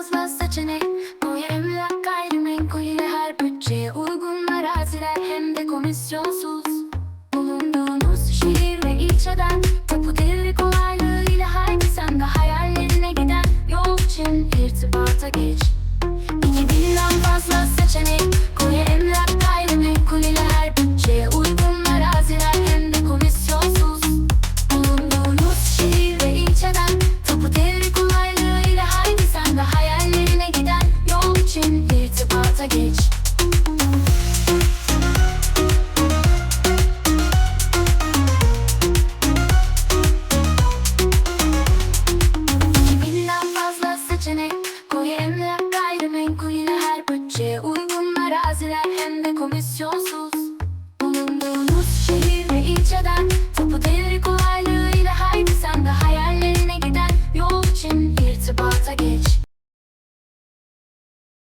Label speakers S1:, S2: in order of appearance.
S1: fazla seçenek Koyu emlak gayrimenkul ile her bütçeye uygun araziler. Hem de komisyonsuz. Bulunduğunuz şehir ve ilçeden Tapu devri kolaylığı ile haydi sen de hayallerine giden Yol için irtibata geç. İki binden fazla seçenek araziler hem de komisyonsuz.